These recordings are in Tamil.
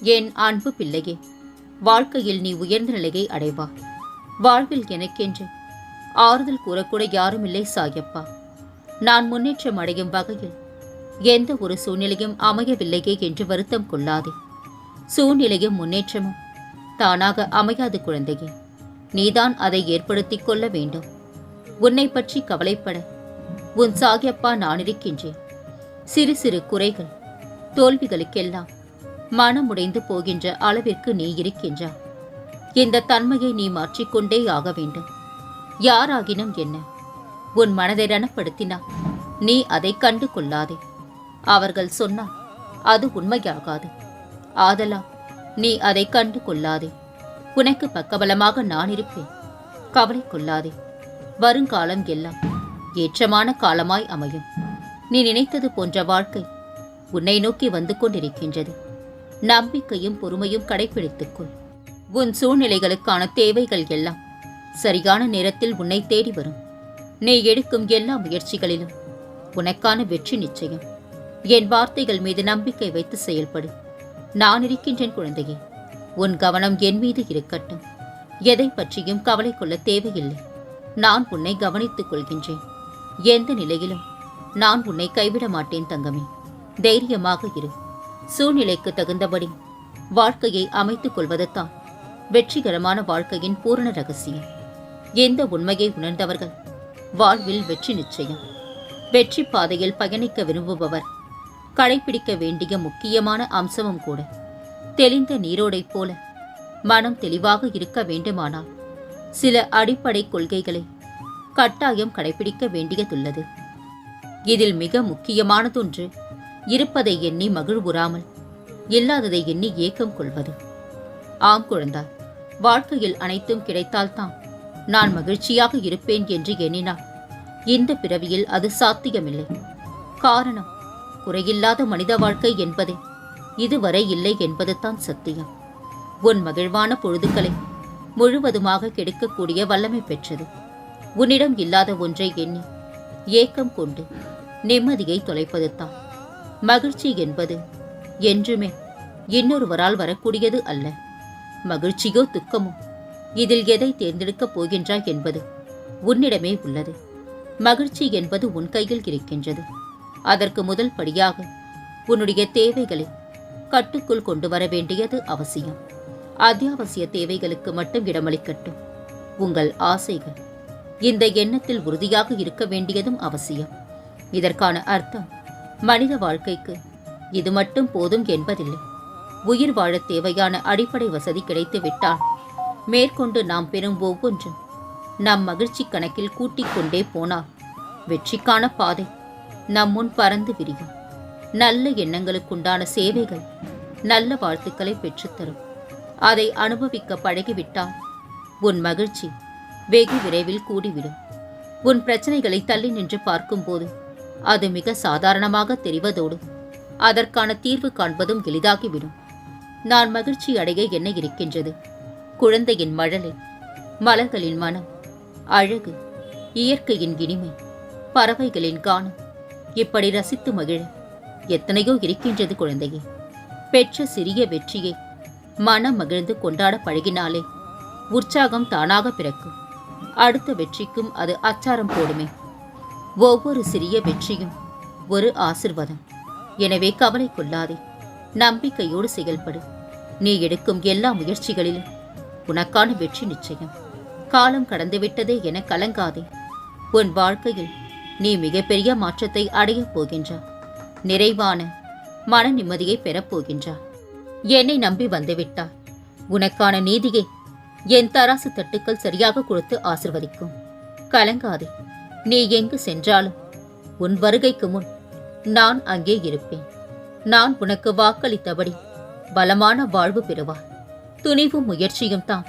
என் அன்பு பிள்ளையே வாழ்க்கையில் நீ உயர்ந்த நிலையை அடைவா. வாழ்வில் எனக்கென்று ஆறுதல் கூறக்கூட யாரும் இல்லை சாயப்பா. நான் முன்னேற்றம் அடையும் வகையில் எந்த ஒரு சூழ்நிலையும் அமையவில்லையே என்று வருத்தம் கொள்ளாதே. சூழ்நிலையும் முன்னேற்றமும் தானாக அமையாது குழந்தையே. நீதான் அதை ஏற்படுத்திக் கொள்ள வேண்டும். உன்னை பற்றி கவலைப்பட உன் சாகியப்பா நான் இருக்கின்றேன். சிறு சிறு குறைகள் தோல்விகளுக்கெல்லாம் மனமுடைந்து போகின்ற அளவிற்கு நீ இருக்கின்றாய் இந்த தன்மையை நீ மாற்றிக்கொண்டே ஆக வேண்டும். யாராகினும் என்ன? உன் மனதை ரணப்படுத்தினா நீ அதை கண்டு கொள்ளாதே அவர்கள் சொன்னால் அது உண்மையாகாது. ஆதலா நீ அதை கண்டு கொள்ளாதே உனக்கு பக்கபலமாக நான் இருப்பேன். கவலை கொள்ளாதே. வருங்காலம் எல்லாம் ஏற்றமான காலமாய் அமையும். நீ நினைத்தது போன்ற வாழ்க்கை உன்னை நோக்கி வந்து கொண்டிருக்கின்றது. நம்பிக்கையும் பொறுமையும் கடைபிடித்துக்கொள் உன் சூழ்நிலைகளுக்கான தேவைகள் எல்லாம் சரியான நேரத்தில் உன்னை தேடி வரும். நீ எடுக்கும் எல்லா முயற்சிகளிலும் உனக்கான வெற்றி நிச்சயம். என் வார்த்தைகள் மீது நம்பிக்கை வைத்து செயல்படு. நான் இருக்கின்றேன் குழந்தையே உன் கவனம் என் மீது இருக்கட்டும். எதை பற்றியும் கவலை கொள்ள தேவையில்லை. நான் உன்னை கவனித்துக் கொள்கின்றேன். எந்த நிலையிலும் நான் உன்னை கைவிட மாட்டேன் தங்கமே. தைரியமாக இரு. சூழ்நிலைக்கு தகுந்தபடி வாழ்க்கையை அமைத்துக் கொள்வதுதான் வெற்றிகரமான வாழ்க்கையின் பூரண ரகசியம். எந்த உண்மையை உணர்ந்தவர்கள் வாழ்வில் வெற்றி நிச்சயம். வெற்றி பாதையில் பயணிக்க விரும்புபவர் கடைபிடிக்க வேண்டிய முக்கியமான அம்சமும் கூட தெளிந்த நீரோடைப் போல மனம் தெளிவாக இருக்க வேண்டுமானால் சில அடிப்படை கொள்கைகளை கட்டாயம் கடைபிடிக்க வேண்டியதுள்ளது. இதில் மிக முக்கியமானதொன்று இருப்பதை எண்ணி மகிழ்வுறாமல் இல்லாததை எண்ணி ஏக்கம் கொள்வது. ஆம் குழந்தாய் வாழ்க்கையில் அனைத்தும் கிடைத்தால்தான் நான் மகிழ்ச்சியாக இருப்பேன் என்று எண்ணினார் இந்த பிறவியில் அது சாத்தியமில்லை. காரணம் குறையில்லாத மனித வாழ்க்கை என்பதே. இதுவரை இல்லை என்பதுதான் சத்தியம். உன் மகிழ்வான பொழுதுகளை முழுவதுமாக கெடுக்கக்கூடிய வல்லமை பெற்றது. உன்னிடம் இல்லாத ஒன்றை எண்ணி ஏக்கம் கொண்டு நிம்மதியை தொலைப்பதுதான். மகிழ்ச்சி என்பது என்றுமே இன்னொருவரால் வரக்கூடியது அல்ல. மகிழ்ச்சியோ துக்கமோ இதில் எதை தேர்ந்தெடுக்கப் போகின்றாய் என்பது உன்னிடமே உள்ளது. மகிழ்ச்சி என்பது உன் கையில் இருக்கின்றது. அதற்கு முதல் படியாக உன்னுடைய தேவைகளை கட்டுக்குள் கொண்டு வர வேண்டியது அவசியம். அத்தியாவசிய தேவைகளுக்கு மட்டும் இடமளிக்கட்டும். உங்கள் ஆசைகள் இந்த எண்ணத்தில் உறுதியாக இருக்க வேண்டியதும் அவசியம். இதற்கான அர்த்தம் மனித வாழ்க்கைக்கு. இது மட்டும் போதும் என்பதில்லை. உயிர் வாழத் தேவையான அடிப்படை வசதி கிடைத்து விட்டால் மேற்கொண்டு நாம் பெறும் ஒவ்வொன்றும் நம் மகிழ்ச்சி கணக்கில் கூட்டிக் கொண்டே போனால் வெற்றிக்கான பாதை நம் முன் பறந்து விரியும். நல்ல எண்ணங்களுக்குண்டான சேவைகள் நல்ல வாழ்த்துக்களை பெற்றுத்தரும் அதை அனுபவிக்க பழகிவிட்டால் உன் மகிழ்ச்சி வெகு விரைவில் கூடிவிடும். உன் பிரச்சனைகளை தள்ளி நின்று பார்க்கும்போது அது மிக சாதாரணமாக தெரிவதோடு அதற்கான தீர்வு காண்பதும் எளிதாகிவிடும். நான் மகிழ்ச்சி அடைய என்ன இருக்கின்றது? குழந்தையின் மழலை மலர்களின் மனம் அழகு இயற்கையின் இனிமை பறவைகளின் கானம் இப்படி ரசித்து மகிழ எத்தனையோ இருக்கின்றது குழந்தையே. பெற்ற சிறிய வெற்றியை மனம் மகிழ்ந்து கொண்டாட பழகினாலே உற்சாகம் தானாக பிறக்கும். அடுத்த வெற்றிக்கும் அது அச்சாரம் போடுமே. ஒவ்வொரு சிறிய வெற்றியும் ஒரு ஆசிர்வாதம். எனவே கவலை கொள்ளாதே. நம்பிக்கையோடு செயல்படு. நீ எடுக்கும் எல்லா முயற்சிகளிலும் உனக்கான வெற்றி நிச்சயம். காலம் கடந்துவிட்டதே என கலங்காதே. உன் வாழ்க்கையில் நீ மிகப்பெரிய மாற்றத்தை அடையப் போகின்றாய் நிறைவான மன நிம்மதியை பெறப்போகின்றாய் என்னை நம்பி வந்துவிட்டாய். உனக்கான நீதியை என் தராசு தட்டுக்கள் சரியாக கொடுத்து ஆசிர்வதிக்கும். கலங்காதே. நீ எங்கு சென்றாலும்? உன் வருகைக்கு முன் நான் அங்கே இருப்பேன். நான் உனக்கு வாக்களித்தபடி பலமான வாழ்வு பெறுவாய் துணிவும் முயற்சியும் தான்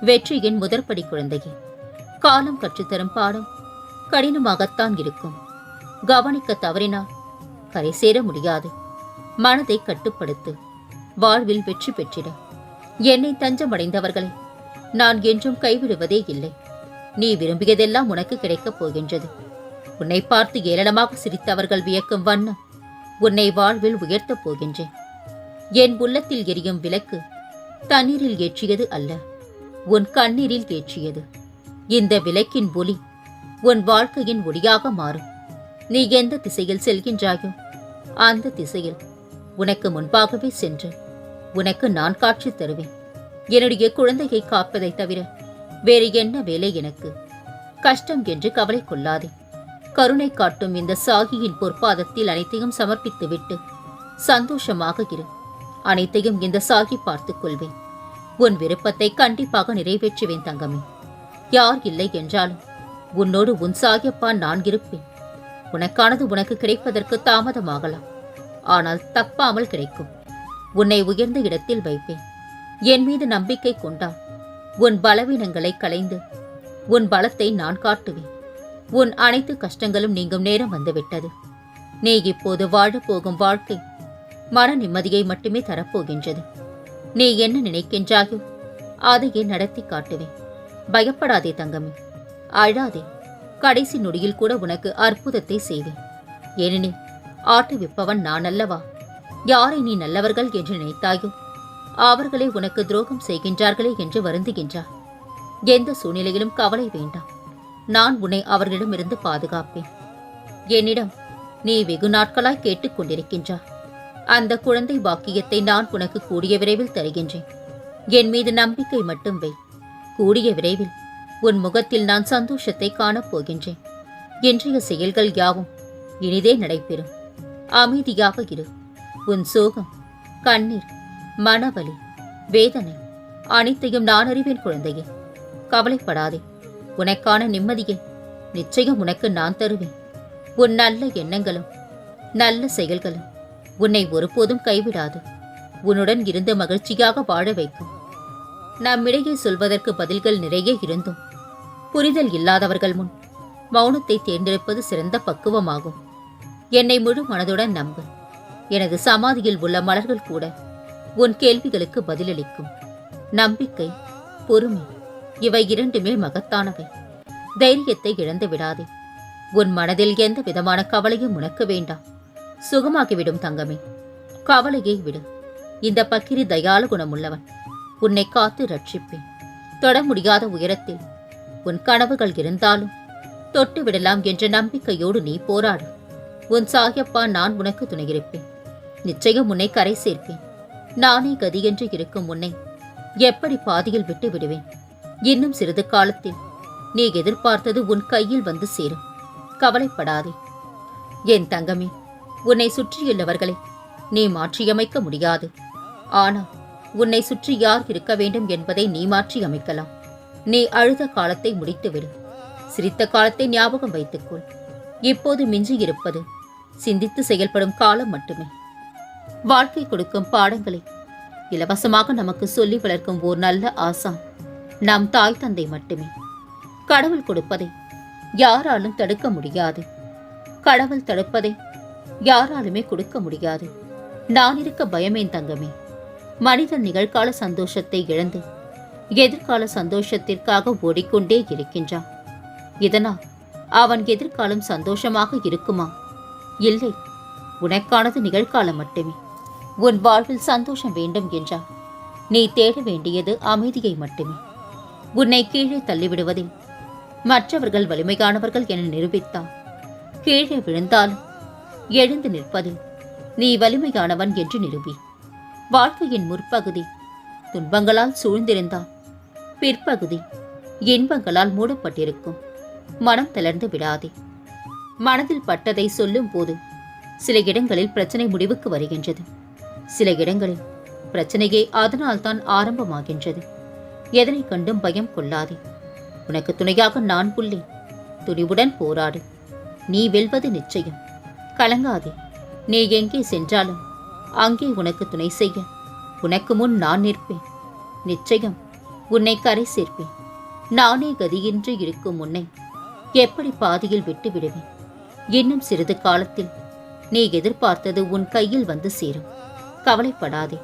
வெற்றியின் முதற்படி குழந்தையே. காலம் கற்றுத்தரும் பாடம் கடினமாகத்தான் இருக்கும். கவனிக்க தவறினால் கரை சேர முடியாது. மனதை கட்டுப்படுத்து. வாழ்வில் வெற்றி பெற்றிட. என்னை தஞ்சமடைந்தவர்களை நான் என்றும் கைவிடுவதே இல்லை. நீ விரும்பியதெல்லாம் உனக்கு கிடைக்கப் போகின்றது. உன்னை பார்த்து ஏளனமாக சிரித்தவர்கள் வியக்கும் வண்ணம் உன்னை வாழ்வில் உயர்த்தப் போகின்றேன். என் உள்ளத்தில் எரியும் விளக்கு தண்ணீரில் ஏற்றியது அல்ல உன் கண்ணீரில் ஏற்றியது. இந்த விளக்கின் ஒளி உன் வாழ்க்கையின் ஒளியாக மாறும். நீ எந்த திசையில் செல்கின்றாயோ அந்த திசையில் உனக்கு முன்பாகவே சென்று உனக்கு நான் காட்சி தருவேன். என்னுடைய குழந்தையை காப்பதை தவிர வேறு என்ன வேலை எனக்கு? கஷ்டம் என்று கவலை கொள்ளாதே. கருணை காட்டும் இந்த சாகியின் பொற்பாதத்தில் அனைத்தையும் சமர்ப்பித்துவிட்டு சந்தோஷமாக இரு. அனைத்தையும் இந்த சாகி பார்த்துக் கொள்வேன். உன் விருப்பத்தை கண்டிப்பாக நிறைவேற்றுவேன் தங்கமே. யார் இல்லை என்றாலும் உன்னோடு உன் சாகியப்பா நான் இருப்பேன். உனக்கானது உனக்கு கிடைப்பதற்கு தாமதமாகலாம். ஆனால் தப்பாமல் கிடைக்கும். உன்னை உயர்ந்த இடத்தில் வைப்பேன். என் மீது நம்பிக்கை கொண்டால் உன் பலவீனங்களை களைந்து உன் பலத்தை நான் காட்டுவேன். உன் அனைத்து கஷ்டங்களும் நீங்கும் நேரம் வந்துவிட்டது. நீ இப்போது வாழப்போகும் வாழ்க்கை மன நிம்மதியை மட்டுமே தரப்போகின்றது. நீ என்ன நினைக்கின்றாயோ அதையே நடத்தி காட்டுவேன். பயப்படாதே தங்கமே அழாதே. கடைசி நொடியில் கூட உனக்கு அற்புதத்தை செய்வேன். ஏனெனில் ஆட்டுவிப்பவன் நான் அல்லவா? யாரை நீ நல்லவர்கள் என்று நினைத்தாயோ அவர்களே உனக்கு துரோகம் செய்கின்றார்களே என்று வருந்துகின்றார். எந்த சூழ்நிலையிலும் கவலை வேண்டாம். நான் உன்னை அவர்களிடமிருந்து பாதுகாப்பேன். என்னிடம் நீ வெகு நாட்களாய் கேட்டுக்கொண்டிருக்கின்றாய் அந்த குழந்தை பாக்கியத்தை நான் உனக்கு கூடிய விரைவில் தருகின்றேன். என் மீது நம்பிக்கை மட்டும் வை. கூடிய விரைவில் உன் முகத்தில் நான் சந்தோஷத்தை காணப் போகின்றேன். இன்றைய செயல்கள் யாவும் இனிதே நடைபெறும். அமைதியாக இரு. உன் சோகம் கண்ணீர் மனவலி வேதனை அனைத்தையும் நான் அறிவேன் குழந்தையே. கவலைப்படாதே. உனக்கான நிம்மதியை நிச்சயம் உனக்கு நான் தருவேன். உன் நல்ல எண்ணங்களும் நல்ல செயல்களும் உன்னை ஒருபோதும் கைவிடாது. உன்னுடன் இருந்து மகிழ்ச்சியாக வாழ வைக்கும். நம்மிடையே சொல்வதற்கு பதில்கள் நிறைய இருந்தும் புரிதல் இல்லாதவர்கள் முன் மௌனத்தை தேர்ந்தெடுப்பது சிறந்த பக்குவமாகும். என்னை முழு மனதுடன் நம்பு. எனது சமாதியில் உள்ள மலர்கள் கூட உன் கேள்விகளுக்கு பதிலளிக்கும். நம்பிக்கை பொறுமை இவை இரண்டுமே மகத்தானவை. தைரியத்தை இழந்து விடாதே. உன் மனதில் எந்த விதமான கவலையும் உனக்கு வேண்டாம். சுகமாகிவிடும் தங்கமே. கவலையை விடு. இந்த பக்கிரி தயால குணமுள்ளவன். உன்னை காத்து ரட்சிப்பேன். தொட முடியாத உயரத்தில். உன் கனவுகள் இருந்தாலும் தொட்டு விடலாம் என்ற நம்பிக்கையோடு நீ போராடு. உன் சாகியப்பா நான் உனக்கு துணையிருப்பேன். நிச்சயம் உன்னை கரை சேர்ப்பேன். நானே கதியென்று இருக்கும் உன்னை எப்படி பாதியில் விட்டு விடுவேன்? இன்னும் சிறிது காலத்தில் நீ எதிர்பார்த்தது உன் கையில் வந்து சேரும். கவலைப்படாதே. என் தங்கமே உன்னை சுற்றியுள்ளவர்களை நீ மாற்றியமைக்க முடியாது. ஆனால் உன்னை சுற்றி யார் இருக்க வேண்டும் என்பதை நீ மாற்றி அமைக்கலாம். நீ அழுத காலத்தை முடித்துவிடு சிரித்த காலத்தை ஞாபகம் வைத்துக்கொள். இப்போது மிஞ்சி இருப்பது சிந்தித்து செயல்படும் காலம் மட்டுமே. வாழ்க்கை கொடுக்கும் பாடங்களை இலவசமாக நமக்கு சொல்லி வளர்க்கும் ஓர் நல்ல ஆசான் நம் தாய் தந்தை மட்டுமே. கடவுள் கொடுப்பதை யாராலும் தடுக்க முடியாது. கடவுள் தடுப்பதை யாராலுமே கொடுக்க முடியாது. நான் இருக்க பயமேன் தங்கமே. மனிதன் நிகழ்கால சந்தோஷத்தை இழந்து எதிர்கால சந்தோஷத்திற்காக ஓடிக்கொண்டே இருக்கின்றான். இதனால் அவன் எதிர்காலம் சந்தோஷமாக இருக்குமா? இல்லை உனக்கானது நிகழ்காலம் மட்டுமே. உன் வாழ்வில் சந்தோஷம் வேண்டும் என்றால் நீ தேட வேண்டியது அமைதியை மட்டுமே. உன்னை கீழே தள்ளிவிடுவதில் மற்றவர்கள் வலிமையானவர்கள் என நிரூபித்தால் கீழே விழுந்தாலும் எழுந்து நிற்பதில் நீ வலிமையானவன் என்று நிரூபி. வாழ்க்கையின் முற்பகுதி துன்பங்களால் சூழ்ந்திருந்தால் பிற்பகுதி இன்பங்களால் மூடப்பட்டிருக்கும். மனம் தளர்ந்து விடாதே. மனதில் பட்டதை சொல்லும் போது சில இடங்களில் பிரச்சனை முடிவுக்கு வருகின்றது. சில இடங்களில் பிரச்சனையே அதனால்தான் ஆரம்பமாகின்றது. எதனை கண்டும் பயம் கொள்ளாதே. உனக்கு துணையாக நான் புள்ளேன் துணிவுடன் போராடு. நீ வெல்வது நிச்சயம். கலங்காதே. நீ எங்கே சென்றாலும் அங்கே உனக்கு துணை செய்ய. உனக்கு முன் நான் நிற்பேன். நிச்சயம் உன்னை கரை சேர்ப்பேன். நானே கதியின்றி இருக்கும் உன்னை எப்படி பாதியில் விட்டு விடுவேன் இன்னும் சிறிது காலத்தில் நீ எதிர்பார்த்தது உன் கையில் வந்து சேரும். கவலைப்படாதே.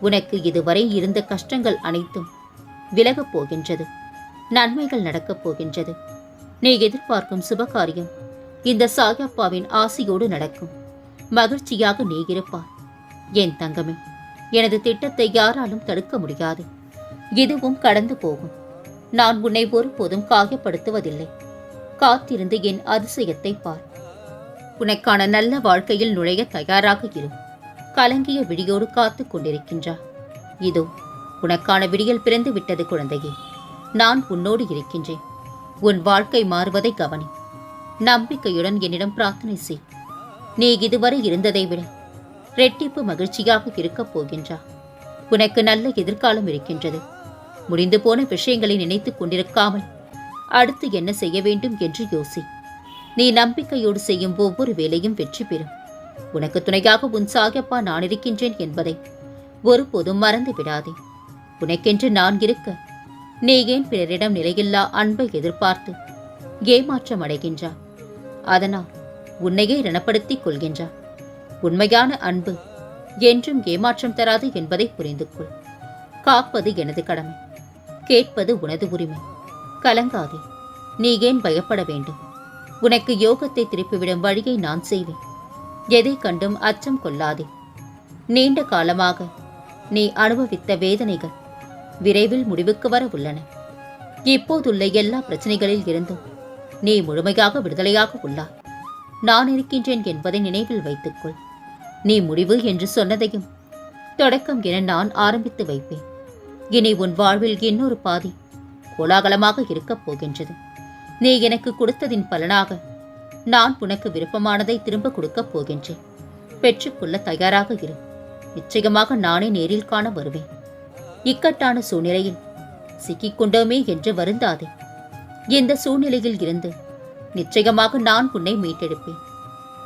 உனக்கு இதுவரை இருந்த கஷ்டங்கள் அனைத்தும் விலகப் போகின்றது. நன்மைகள் நடக்கப் போகின்றது. நீ எதிர்பார்க்கும் சுபகாரியம் இந்த சாயப்பாவின் ஆசையோடு நடக்கும். மகிழ்ச்சியாக நீ இருப்பார் என் தங்கமே எனது திட்டத்தை யாராலும் தடுக்க முடியாது. இதுவும் கடந்து போகும். நான் உன்னை ஒருபோதும் காயப்படுத்துவதில்லை. காத்திருந்து என் அதிசயத்தை பார். உனக்கான நல்ல வாழ்க்கையில் நுழைய தயாராக இரு. கலங்கிய விழியோடு காத்துக் கொண்டிருக்கின்றா இதோ உனக்கான விடியல் பிறந்து விட்டது குழந்தையே. நான் உன்னோடு இருக்கின்றேன். உன் வாழ்க்கை மாறுவதை கவனி. நம்பிக்கையுடன் என்னிடம் பிரார்த்தனை செய். நீ இதுவரை இருந்ததை விட ரெட்டிப்பு மகிழ்ச்சியாக இருக்கப் போகின்றா உனக்கு நல்ல எதிர்காலம் இருக்கின்றது. முடிந்து போன விஷயங்களை நினைத்துக் கொண்டிருக்காமல் அடுத்து என்ன செய்ய வேண்டும் என்று யோசி. நீ நம்பிக்கையோடு செய்யும் ஒவ்வொரு வேலையும் வெற்றி பெறும். உனக்கு துணையாக உன் சாகப்பா நான் இருக்கின்றேன் என்பதை ஒருபோதும் மறந்து விடாதே. உனக்கென்று நான் இருக்க நீ ஏன் பிறரிடம் நிலையில்லா அன்பை எதிர்பார்த்து ஏமாற்றம் அடைகின்றா? அதனால் உன்னையே ரணப்படுத்திக் கொள்கின்றா. உண்மையான அன்பு என்றும் ஏமாற்றம் தராது என்பதை புரிந்து கொள். காப்பது எனது கடமை கேட்பது உனது உரிமை. கலங்காதே நீ ஏன் பயப்பட வேண்டும்? உனக்கு யோகத்தை திருப்பிவிடும் வழியை நான் செய்வேன். எதை கண்டும் அச்சம் கொள்ளாதே. நீண்ட காலமாக நீ அனுபவித்த வேதனைகள் விரைவில் முடிவுக்கு வர உள்ளன. இப்போதுள்ள எல்லா பிரச்சனைகளில் இருந்தும் நீ முழுமையாக விடுதலையாக உள்ளாய். நான் இருக்கின்றேன் என்பதை நினைவில் வைத்துக்கொள். நீ முடிவு என்று சொன்னதையும் தொடக்கம் என நான் ஆரம்பித்து வைப்பேன். இனி உன் வாழ்வில் இன்னொரு பாதி கோலாகலமாக இருக்கப் போகின்றது. நீ எனக்கு கொடுத்ததின் பலனாக நான் உனக்கு விருப்பமானதை திரும்ப கொடுக்கப் போகின்றேன். பெற்றுக்கொள்ள தயாராக இரு. நிச்சயமாக நானே நேரில் காண வருவேன். இக்கட்டான சூழ்நிலையில் சிக்கிக்கொண்டோமே என்று வருந்தாதே. இந்த சூழ்நிலையில் இருந்து நிச்சயமாக நான் உன்னை மீட்டெடுப்பேன்.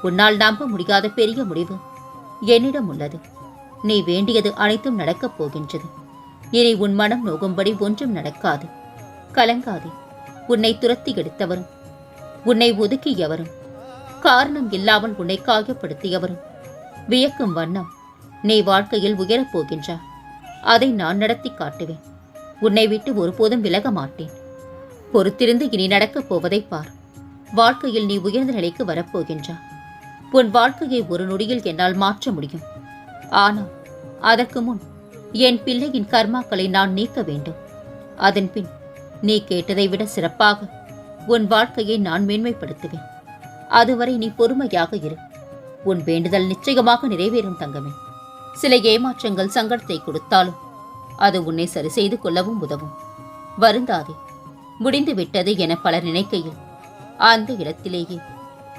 உன்னால் நம்ப முடியாத பெரிய முடிவு என்னிடம் உள்ளது. நீ வேண்டியது அனைத்தும் நடக்கப் போகின்றது. இனி உன் மனம் நோகும்படி ஒன்றும் நடக்காது. கலங்காதே. உன்னை துரத்தி எடுத்தவரும் உன்னை ஒதுக்கியவரும். காரணம் இல்லாமல் உன்னை காயப்படுத்தியவரும். வியக்கும் வண்ணம் நீ வாழ்க்கையில் உயரப் போகின்றா. அதை நான் நடத்தி காட்டுவேன். உன்னை விட்டு ஒருபோதும் விலக மாட்டேன். பொறுத்திருந்து இனி நடக்கப் போவதை பார். வாழ்க்கையில் நீ உயர்ந்த நிலைக்கு வரப்போகின்றா. உன் வாழ்க்கையை ஒரு நொடியில் என்னால் மாற்ற முடியும். ஆனால் அதற்கு முன் என் பிள்ளையின் கர்மாக்களை நான் நீக்க வேண்டும். அதன் பின் நீ கேட்டதை விட சிறப்பாக உன் வாழ்க்கையை நான் மேன்மைப்படுத்துவேன். அதுவரை நீ பொறுமையாக இரு. உன் வேண்டுதல் நிச்சயமாக நிறைவேறும் தங்கமே. சில ஏமாற்றங்கள் சங்கடத்தை கொடுத்தாலும் அது உன்னை சரி செய்து கொள்ளவும் உதவும். வருந்தாதே. முடிந்து விட்டது என பலர் நினைக்கையில் அந்த இடத்திலேயே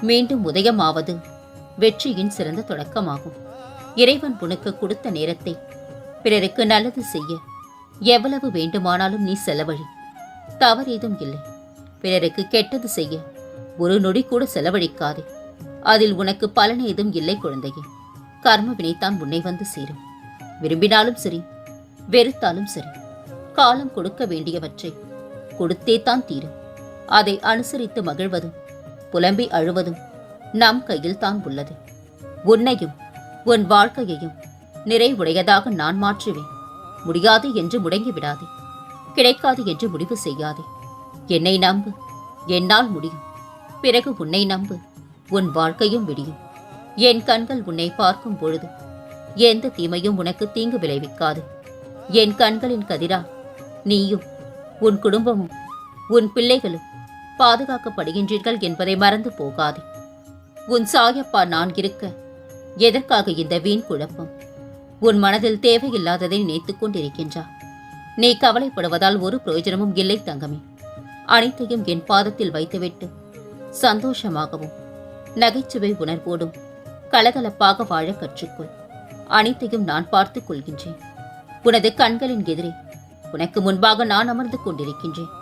மீண்டும் உதயமாவது வெற்றியின் சிறந்த தொடக்கமாகும். இறைவன் உனக்கு கொடுத்த நேரத்தை பிறருக்கு நல்லது செய்ய எவ்வளவு வேண்டுமானாலும் நீ செலவழி. தவறேதும் இல்லை. பிறருக்கு கெட்டது செய்ய. ஒரு நொடி கூட செலவழிக்காதே. அதில் உனக்கு பலன் ஏதும் இல்லை குழந்தையே. கர்ம வினைத்தான் உன்னை வந்து சேரும். விரும்பினாலும் சரி வெறுத்தாலும் சரி காலம் கொடுக்க வேண்டியவற்றை கொடுத்தே தான் தீரும். அதை அனுசரித்து மகிழ்வதும் புலம்பி அழுவதும் நம் கையில் தான் உள்ளது. உன்னையும் உன் வாழ்க்கையையும் நிறைவுடையதாக நான் மாற்றுவேன். முடியாது என்று முடங்கி விடாதே கிடைக்காது என்று முடிவு செய்யாதே. என்னை நம்பு. என்னால் முடியும். பிறகு உன்னை நம்பு. உன் வாழ்க்கையும் விடியும். என் கண்கள் உன்னை பார்க்கும் பொழுது எந்த தீமையும் உனக்கு தீங்கு விளைவிக்காது. என் கண்களின் கதிரா நீயும் உன் குடும்பமும் உன் பிள்ளைகளும் பாதுகாக்கப்படுகின்றீர்கள் என்பதை மறந்து போகாதே. உன் சாயப்பா நான் இருக்க எதற்காக இந்த வீண் குழப்பம்? உன் மனதில் தேவையில்லாததை நினைத்துக் கொண்டிருக்கின்றார் நீ கவலைப்படுவதால் ஒரு பிரயோஜனமும் இல்லை தங்கமே. அனைத்தையும் என் பாதத்தில் வைத்துவிட்டு சந்தோஷமாகவும் நகைச்சுவை உணர்வோடும் கலகலப்பாக வாழ கற்றுக்கொள். அனைத்தையும் நான் பார்த்துக் கொள்கின்றேன். உனது கண்களின் எதிரே உனக்கு முன்பாக நான் அமர்ந்து கொண்டிருக்கின்றேன்.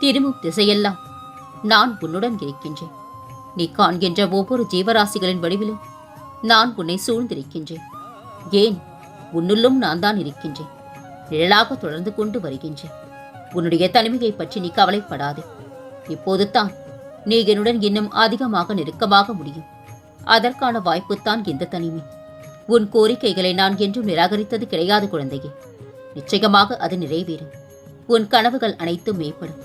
திரும்பும் திசையெல்லாம் நான் உன்னுடன் இருக்கின்றேன். நீ காண்கின்ற ஒவ்வொரு ஜீவராசிகளின் வடிவிலும் நான் உன்னை சூழ்ந்திருக்கின்றேன். ஏன் உன்னுள்ளும் நான் தான் இருக்கின்றேன். நிழலாக தொடர்ந்து கொண்டு வருகின்றேன். உன்னுடைய தனிமையை பற்றி நீ கவலைப்படாதே. இப்போது தான் நீ என்னுடன் இன்னும் அதிகமாக நெருக்கமாக முடியும். அதற்கான வாய்ப்புத்தான் இந்த தனிமை. உன் கோரிக்கைகளை நான் என்றும் நிராகரித்தது கிடையாது குழந்தையே. நிச்சயமாக அது நிறைவேறும். உன் கனவுகள் அனைத்தும் மேம்படும்.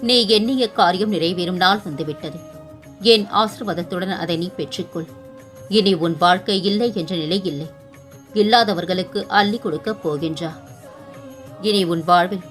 நீ எண்ணிய காரியம் நிறைவேறும் நாள் வந்துவிட்டது. என் ஆசிர்வாதத்துடன் அதை நீ பெற்றுக்கொள். இனி உன் வாழ்க்கை இல்லை என்ற நிலை இல்லை. இல்லாதவர்களுக்கு அள்ளி கொடுக்கப் போகின்றா. இனி உன் வாழ்வில்